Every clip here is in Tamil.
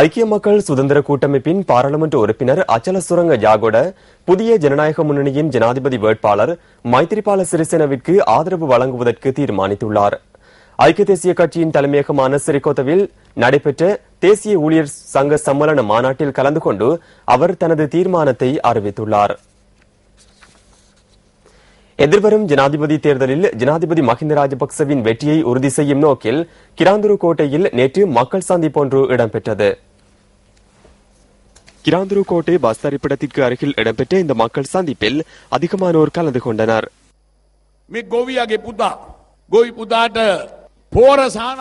ஐக்கிய மக்கள் சுதந்திர கூட்டமைப்பின் பாராளுமன்ற உறுப்பினர் அச்சல சுரங்க ஜாகோட புதிய ஜனநாயக முன்னணியின் ஜனாதிபதி வேட்பாளர் மைத்திரிபால சிறிசேனவிற்கு ஆதரவு வழங்குவதற்கு தீர்மானித்துள்ளார். ஐக்கிய தேசிய கட்சியின் தலைமையகமான சிறிகோத்தவில் நடைபெற்ற தேசிய ஊழியர் சங்க சம்மேளன மாநாட்டில் கலந்து கொண்டு அவர் தனது தீர்மானத்தை அறிவித்துள்ளார். எதிர்வரும் ஜனாதிபதி தேர்தலில் ஜனாதிபதி மஹிந்த ராஜபக்சவின் வெற்றியை உறுதி செய்யும் நோக்கில் கிராந்துரு கோட்டையில் நேற்று மக்கள் சந்திப்பொன்று இடம்பெற்றது. கிராந்துருக்கோட்டை பஸ் தரிப்பிடத்திற்கு அருகில் இடம்பெற்ற இந்த மக்கள் சந்திப்பில் அதிகமானோர் கலந்து கொண்டனர்.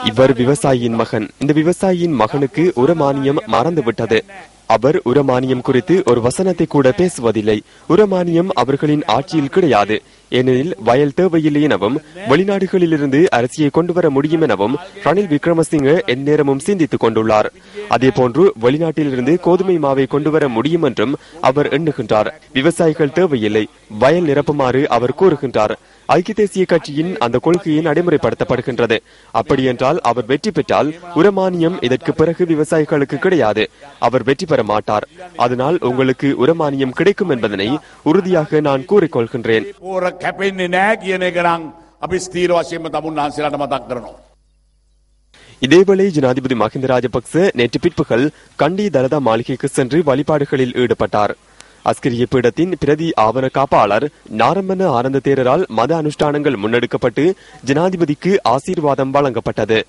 இவர் விவசாயியின் மகன். இந்த விவசாயியின் மகனுக்கு ஒரு மானியம் மறந்துவிட்டது. அவர் உரமானியம் குறித்து ஒரு வசனத்தை கூட பேசுவதில்லை. உரமானியம் அவர்களின் ஆட்சியில் கிடையாது. ஏனெனில் வயல் தேவையில்லை எனவும் வெளிநாடுகளிலிருந்து அரசியை கொண்டு வர முடியும் எனவும் ரணில் விக்ரமசிங்க எந்நேரமும் சிந்தித்துக் கொண்டுள்ளார். அதேபோன்று வெளிநாட்டிலிருந்து கோதுமை மாவை கொண்டு வர முடியும் என்றும் அவர் எண்ணுகின்றார். விவசாயிகள் தேவையில்லை. வயல் நிரப்புமாறு அவர் கூறுகின்றார். ஐக்கிய தேசிய கட்சியின் அந்த கொள்கையை நடைமுறைப்படுத்தப்படுகின்றது. அப்படியென்றால் அவர் வெற்றி பெற்றால் உரமானியம் இதற்கு பிறகு விவசாயிகளுக்கு கிடையாது. அவர் வெற்றி பெற மாட்டார். அதனால் உங்களுக்கு உரமானியம் கிடைக்கும் என்பதனை உறுதியாக நான் கூறிக்கொள்கின்றேன். இதேவேளை ஜனாதிபதி மஹிந்த ராஜபக்ச நேற்று பிற்பகல் கண்டி தலதா மாளிகைக்கு சென்று வழிபாடுகளில் ஈடுபட்டார். அஸ்கிரிய பீடத்தின் பிரதி ஆவண காப்பாளர் நாரம்மன ஆனந்த தேரரால் மத அனுஷ்டானங்கள் முன்னெடுக்கப்பட்டு ஜனாதிபதிக்கு ஆசீர்வாதம் வழங்கப்பட்டது.